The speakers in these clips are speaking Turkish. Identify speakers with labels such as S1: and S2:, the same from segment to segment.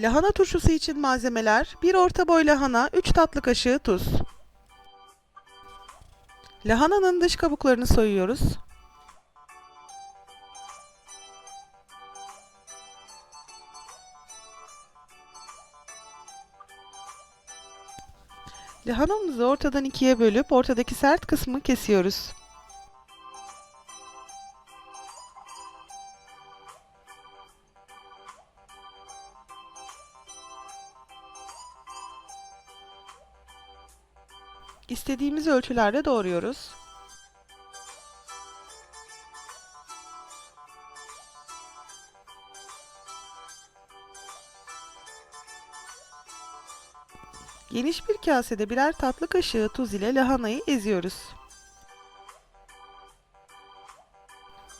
S1: Lahana turşusu için malzemeler 1 orta boy lahana, 3 tatlı kaşığı tuz. Lahananın dış kabuklarını soyuyoruz. Lahanamızı ortadan ikiye bölüp ortadaki sert kısmı kesiyoruz. İstediğimiz ölçülerde doğruyoruz. Geniş bir kasede birer tatlı kaşığı tuz ile lahanayı eziyoruz.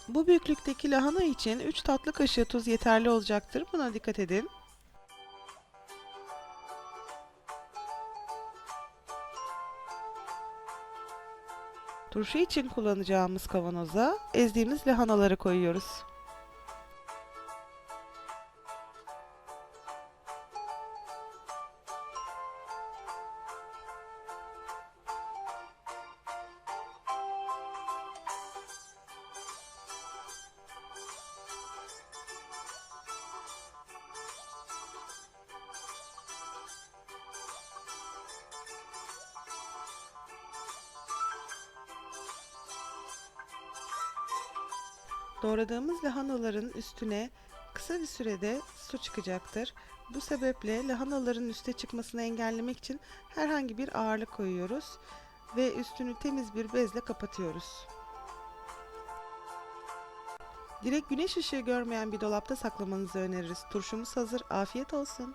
S1: Bu büyüklükteki lahana için 3 tatlı kaşığı tuz yeterli olacaktır. Buna dikkat edin. Turşu için kullanacağımız kavanoza ezdiğimiz lahanaları koyuyoruz. Doğradığımız lahanaların üstüne kısa bir sürede su çıkacaktır. Bu sebeple lahanaların üste çıkmasını engellemek için herhangi bir ağırlık koyuyoruz ve üstünü temiz bir bezle kapatıyoruz. Direkt güneş ışığı görmeyen bir dolapta saklamanızı öneririz. Turşumuz hazır. Afiyet olsun.